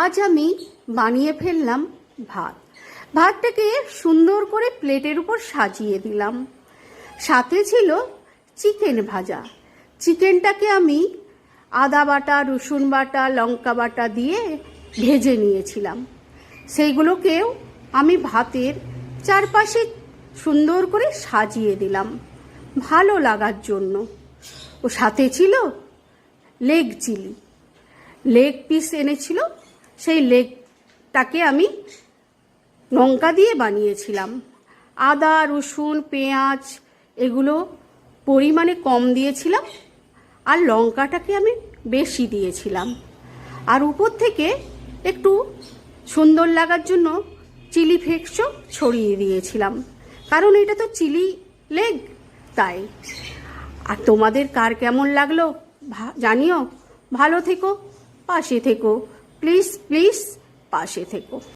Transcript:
আজ আমি বানিয়ে ফেললাম ভাত। ভাতটাকে সুন্দর করে প্লেটের উপর সাজিয়ে দিলাম। সাথে ছিল চিকেন ভাজা। চিকেনটাকে আমি আদা বাটা, রসুন বাটা, লঙ্কা বাটা দিয়ে ভেজে নিয়েছিলাম। সেইগুলোকেও আমি ভাতের চারপাশে সুন্দর করে সাজিয়ে দিলাম ভালো লাগার জন্য। ও সাথে ছিল লেগ চিলি। লেগ পিস এনেছিল সেই লেগটাকে আমি লঙ্কা দিয়ে বানিয়েছিলাম। আদা, রসুন, পেঁয়াজ এগুলো পরিমাণে কম দিয়েছিলাম আর লঙ্কাটাকে আমি বেশি দিয়েছিলাম। আর উপর থেকে একটু সুন্দর লাগার জন্য চিলি ফ্লেক্সও ছড়িয়ে দিয়েছিলাম। কারণ এটা তো চিলি লেগ তাই। আর তোমাদের কার কেমন লাগল? জানিও। ভালো থেকো, পাশে থেকো। প্লিজ প্লিজ পাশে থেকো।